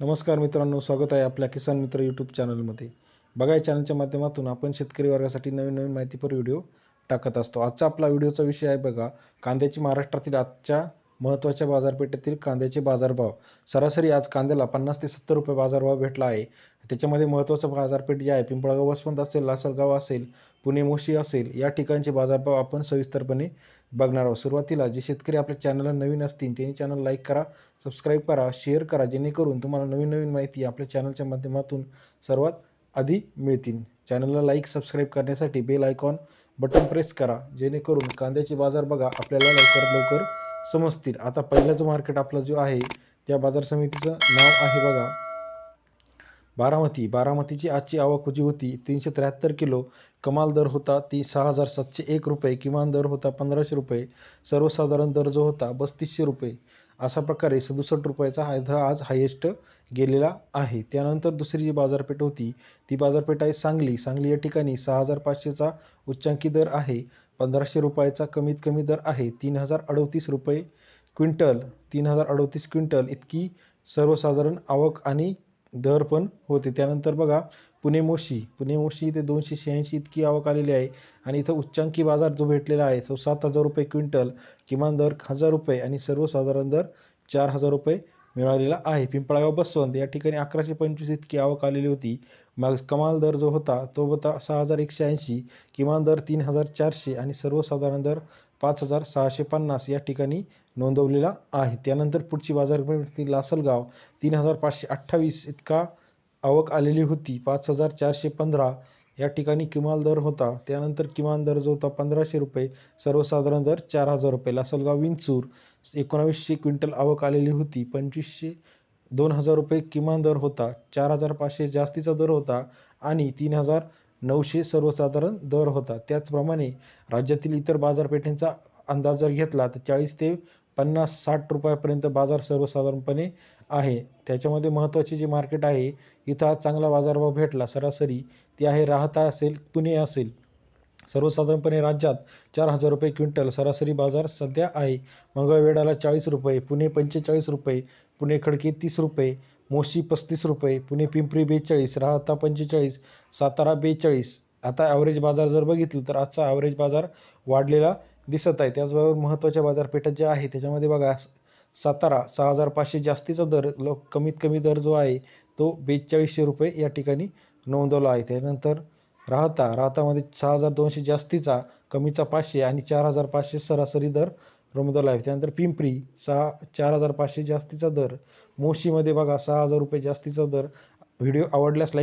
नमस्कार मित्रांनो स्वागत आहे आपल्या किसान मित्र यूट्यूब चॅनलमध्ये बघा या चॅनलच्या माध्यमातून आपण शेतकरी वर्गासाठी नवीन नवीन माहितीपर व्हिडिओ टाकत असतो. आजचा आपला व्हिडिओचा विषय आहे बघा कांद्याची महाराष्ट्रातील आजच्या महत्त्वाच्या बाजारपेठेतील कांद्याचे बाजारभाव. सरासरी आज कांद्याला पन्नास ते सत्तर रुपये बाजारभाव भेटला आहे. त्याच्यामध्ये महत्त्वाचं बाजारपेठ जे आहे पिंपळगाव वसवंत असेल लासलगाव असेल पुणे मोशी असेल या ठिकाणचे बाजारभाव आपण सविस्तरपणे बघणार आहोत. सुरुवातीला जे शेतकरी आपल्या चॅनलला नवीन असतील त्यांनी चॅनल लाईक करा सबस्क्राईब करा शेअर करा जेणेकरून तुम्हाला नवीन नवीन माहिती आपल्या चॅनलच्या माध्यमातून सर्वात आधी मिळतील. चॅनलला लाईक सबस्क्राईब करण्यासाठी बेल आयकॉन बटन प्रेस करा जेणेकरून कांद्याचे बाजार बघा आपल्याला लवकरात लवकर समजतील. आता पहिला जो मार्केट आपला जो आहे त्या बाजार समितीचं नाव आहे बघा. बारामती. बारामतीची आजची आवक जी होती तीनशे त्र्याहत्तर किलो. कमाल दर होता ती सहा हजार सातशे एक रुपये किमान दर होता पंधराशे रुपये सर्वसाधारण दर जो होता बस्तीसशे रुपये. अशा प्रकारे सदुसष्ट रुपयाचा हा आज हायेस्ट गेलेला आहे. त्यानंतर दुसरी जी बाजारपेठ होती ती बाजारपेठ आहे सांगली. सांगली या ठिकाणी सहा हजार पाचशेचा उच्चांकी दर आहे पंधराशे रुपयाचा कमीत कमी दर आहे तीन हजार अडतीस रुपये क्विंटल तीन हजार अडतीस क्विंटल. इतकी सर्वसाधारण आवक आणि दर पण होते. त्यानंतर बघा पुणे मोशी. पुणे मोशी इथे दोनशे शहाऐंशी इतकी आवक आलेली आहे आणि इथं उच्चांकी बाजार जो भेटलेला आहे तो सात हजार रुपये क्विंटल किमान दर हजार रुपये आणि सर्वसाधारण दर चार हजार रुपये मिळालेला आहे. पिंपळागाव बसवंत या ठिकाणी अकराशे पंचवीस इतकी आवक आलेली होती. मग कमाल दर जो होता तो होता सहा हजार एकशे ऐंशी किमान दर तीन हजार चारशे आणि सर्वसाधारण दर पाच हजार सहाशे पन्नास या ठिकाणी नोंदवलेला आहे. त्यानंतर पुढची बाजारपेठ ती लासलगाव तीन हजार पाचशे अठ्ठावीस इतका आवक आलेली होती. पाच हजार चारशे पंधरा या ठिकाणी किमान दर होता. त्यानंतर किमान दर जो होता पंधराशे रुपये. सर्वसाधारण दर चार हजार रुपये. लासलगाव विंचूर एकोणावीसशे क्विंटल आवक आलेली होती. पंचवीसशे दोन हजार रुपये किमान दर होता. चार हजार पाचशे जास्तीचा दर होता आणि तीन हजार नऊशे सर्वसाधारण दर होता. त्याचप्रमाणे राज्यातील इतर बाजारपेठेंचा अंदाज जर घेतला तर चाळीस ते पन्नास साठ रुपयापर्यंत बाजार सर्वसाधारणपणे आहे. त्याच्यामध्ये महत्त्वाचे जे मार्केट आहे इथं आज चांगला बाजारभाव भेटला. सरासरी ती आहे राहता असेल पुणे असेल. सर्वसाधारणपणे राज्यात चार हजार रुपये क्विंटल सरासरी बाजार सध्या आहे. मंगळवेढाला चाळीस रुपये पुणे पंचेचाळीस रुपये पुणे खडकी तीस रुपये मोशी पस्तीस रुपये पुणे पिंपरी बेचाळीस राहता पंचेचाळीस सातारा बेचाळीस. आता ॲव्हरेज बाजार जर बघितलं तर आजचा ॲव्हरेज बाजार वाढलेला दिसत आहे. त्याचबरोबर महत्त्वाच्या बाजारपेठा ज्या आहे त्याच्यामध्ये बघा सातारा सहा हजार पाचशे जास्तीचा दर लो कमीत कमी दर जो आहे तो बेचाळीसशे रुपये या ठिकाणी नोंदवला आहे. त्यानंतर राहता राहतामध्ये सहा हजार दोनशे जास्तीचा कमीचा पाचशे आणि चार हजार पाचशे सरासरी दर नोंदवला आहे. त्यानंतर पिंपरी सहा चार हजार पाचशे जास्तीचा दर मोशीमध्ये बघा सहा हजार रुपये जास्तीचा दर. व्हिडिओ आवडल्यास लाईक